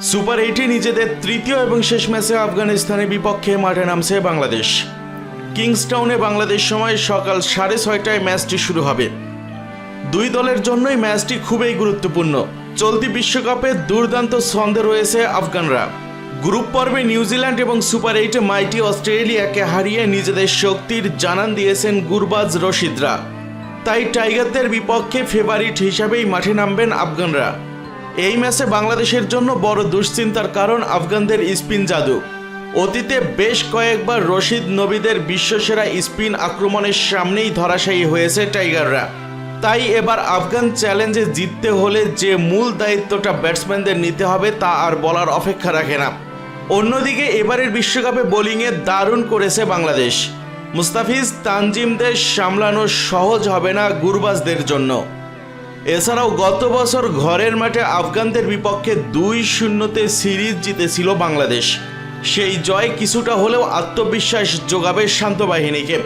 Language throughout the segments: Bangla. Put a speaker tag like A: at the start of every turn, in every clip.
A: সুপার এইটে নিজেদের তৃতীয় এবং শেষ ম্যাচে আফগানিস্তানের বিপক্ষে মাঠে নামছে বাংলাদেশ। কিংসটাউনে বাংলাদেশ সময় সকাল সাড়ে ছয়টায় ম্যাচটি শুরু হবে। দুই দলের জন্যই ম্যাচটি খুবই গুরুত্বপূর্ণ। চলতি বিশ্বকাপে দুর্দান্ত ছন্দে রয়েছে আফগানরা। গ্রুপ পর্বে নিউজিল্যান্ড এবং সুপার এইটে মাইটি অস্ট্রেলিয়াকে হারিয়ে নিজেদের শক্তির জানান দিয়েছেন গুরবাজ রশিদরা। তাই টাইগারদের বিপক্ষে ফেভারিট হিসাবেই মাঠে নামবেন আফগানরা। এই ম্যাচে বাংলাদেশের জন্য বড় দুশ্চিন্তার কারণ আফগানদের স্পিন জাদু। অতীতে বেশ কয়েকবার রশিদ নবীদের বিশ্বসেরা স্পিন আক্রমণের সামনেই ধরাশায়ী হয়েছে টাইগাররা। তাই এবার আফগান চ্যালেঞ্জে জিততে হলে যে মূল দায়িত্বটা ব্যাটসম্যানদের নিতে হবে তা আর বলার অপেক্ষা রাখে না। অন্যদিকে এবারের বিশ্বকাপে বোলিংয়ে দারুণ করেছে বাংলাদেশ। মুস্তাফিজ তানজিমদের সামলানো সহজ হবে না গুরবাজদের জন্য। এছাড়াও গত বছর ঘরের মাঠে আফগানদের বিপক্ষে দুই শূন্যতে সিরিজ জিতেছিল বাংলাদেশ। সেই জয় কিছুটা হলেও আত্মবিশ্বাস যোগাবে শান্ত বাহিনীকে।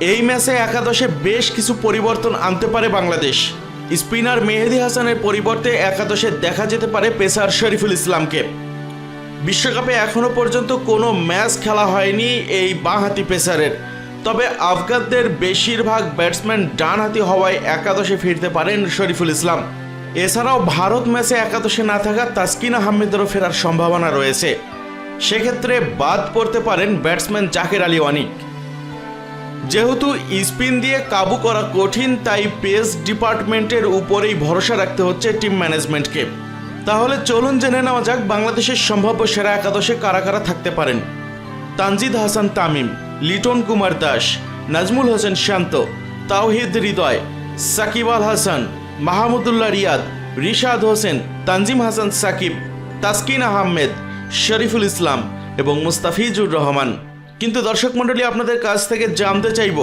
A: এই ম্যাচে একাদশে বেশ কিছু পরিবর্তন আনতে পারে বাংলাদেশ। স্পিনার মেহেদি হাসানের পরিবর্তে একাদশে দেখা যেতে পারে পেসার শরীফুল ইসলামকে। বিশ্বকাপে এখনও পর্যন্ত কোনো ম্যাচ খেলা হয়নি এই বাঁহাতি পেসারের। তবে আফগানদের বেশিরভাগ ব্যাটসম্যান ডানহাতি হওয়ায় একাদশে ফিরতে পারেন শরীফুল ইসলাম। এছাড়াও ভারত ম্যাচে একাদশে না থাকা তাসকিন আহমেদেরও ফেরার সম্ভাবনা রয়েছে। সেক্ষেত্রে বাদ পড়তে পারেন ব্যাটসম্যান জাকের আলী অনিক যেহেতু স্পিন দিয়ে কাবু করা কঠিন, তাই পেস ডিপার্টমেন্টের উপরেই ভরসা রাখতে হচ্ছে টিম ম্যানেজমেন্টকে। তাহলে চলুন জেনে নেওয়া যাক বাংলাদেশের সম্ভাব্য সেরা একাদশে কারা কারা থাকতে পারেন। তানজিদ হাসান, তামিম। লিটন কুমার দাস, নাজমুল হোসেন শান্ত, তাওহিদ হৃদয়, সাকিব আল হাসান, মাহমুদুল্লাহ রিয়াদ, রিশাদ হোসেন, তানজিম হাসান সাকিব, তাসকিন আহমেদ, শরীফুল ইসলাম এবং মুস্তাফিজুর রহমান। কিন্তু দর্শক মণ্ডলী, আপনাদের কাছ থেকে জানতে চাইব,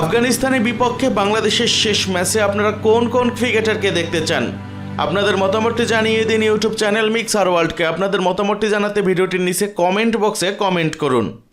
A: আফগানিস্তানের বিপক্ষে বাংলাদেশের শেষ ম্যাচে আপনারা কোন কোন ক্রিকেটারকে দেখতে চান? আপনাদের মতামতটি জানিয়ে দিন ইউটিউব চ্যানেল মিক্স আর ওয়ার্ল্ডকে। আপনাদের মতামতটি জানাতে ভিডিওটির নিচে কমেন্ট বক্সে কমেন্ট করুন।